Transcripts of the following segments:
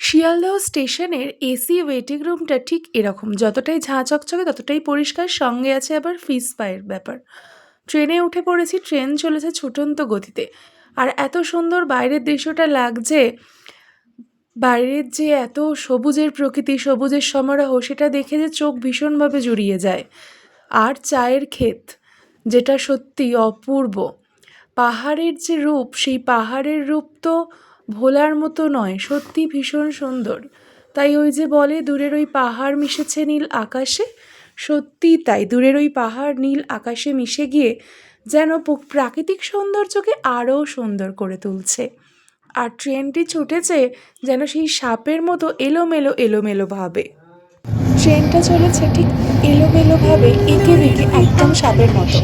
শিয়ালদহ স্টেশনের AC waiting রুমটা ঠিক এরকম। যতটাই ঝাঁ চকচকে, ততটাই পরিষ্কার, সঙ্গে আছে আবার ফিস পায়ের ব্যাপার। ট্রেনে উঠে পড়েছি, ট্রেন চলেছে ছুটন্ত গতিতে। আর এত সুন্দর বাইরের দৃশ্যটা লাগছে, বাইরের যে এত সবুজের প্রকৃতি, সবুজের সমারোহ, সেটা দেখে যে চোখ ভীষণভাবে জুড়িয়ে যায়। আর চায়ের ক্ষেত, যেটা সত্যি অপূর্ব। পাহাড়ের যে রূপ, সেই পাহাড়ের রূপ তো ভোলার মতো নয়, সত্যি ভীষণ সুন্দর। তাই ওই যে বলে, দূরের ওই পাহাড় মিশেছে নীল আকাশে? সত্যি তাই, দূরের ওই পাহাড় নীল আকাশে মিশে গিয়ে যেন প্রাকৃতিক সৌন্দর্যকে আরও সুন্দর করে তুলছে। আর ট্রেনটি ছুটেছে যেন সেই সাপের মতো এলোমেলো এলোমেলো ভাবে। ট্রেনটা চলেছে ঠিক এলোমেলোভাবে এঁকে বেঁকে একদম সাপের মতো।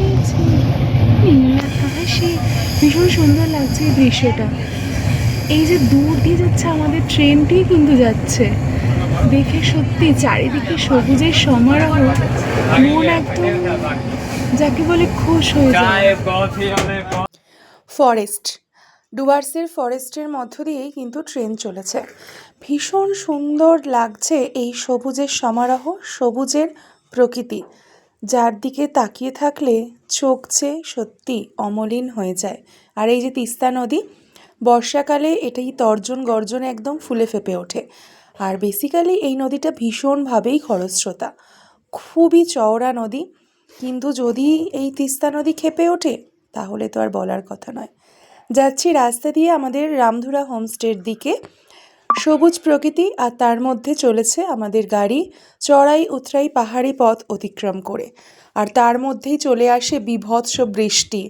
ভীষণ সুন্দর লাগছে এই দৃশ্যটা। এই যে দূর দিয়ে যাচ্ছে আমাদের ট্রেনটি কিন্তু যাচ্ছে। দেখে সত্যি চারিদিকে সবুজের সমারোহ মন একদম যাকে বলে খুশ হয়ে যায়। ফরেস্ট। ডুয়ার্সের ফরেস্টের মধ্য দিয়েই কিন্তু ট্রেন চলেছে। ভীষণ সুন্দর লাগছে এই সবুজের সমারোহ সবুজের প্রকৃতি। যার দিকে তাকিয়ে থাকলে চোখ চেয়ে সত্যি অমলিন হয়ে যায়। আর এই যে তিস্তা নদী বর্ষাকালে এটাই তর্জন গর্জনে একদম ফুলে ফেপে ওঠে। আর বেসিক্যালি এই নদীটা ভীষণভাবেই খরস্রোতা। খুবই চওড়া নদী, কিন্তু যদি এই তিস্তা নদী খেপে ওঠে, তাহলে তো আর বলার কথা নয়। যাচ্ছি রাস্তা দিয়ে আমাদের রামধুরা হোমস্টের দিকে। সবুজ প্রকৃতি আর তার মধ্যে চলেছে আমাদের গাড়ি, চড়াই উতরাই পাহাড়ি পথ অতিক্রম করে। আর তার মধ্যেই চলে আসে বিভৎস বৃষ্টি।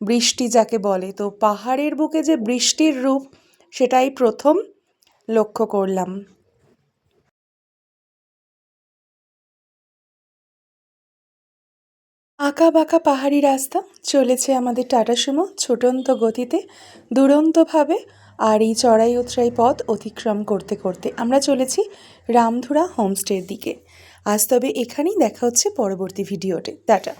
বৃষ্টি যাকে বলে। তো পাহাড়ের বুকে যে বৃষ্টির রূপ, সেটাই প্রথম লক্ষ্য করলাম। আঁকা বাঁকা পাহাড়ি রাস্তা চলেছে আমাদের টাটা সুমো ছোটন্ত গতিতে, দুরন্তভাবে আর এই চড়াই উতরাই পথ অতিক্রম করতে করতে। আমরা চলেছি রামধুরা হোমস্টের দিকে। আজ তবে এখানেই দেখা হচ্ছে পরবর্তী ভিডিওতে। টাটা।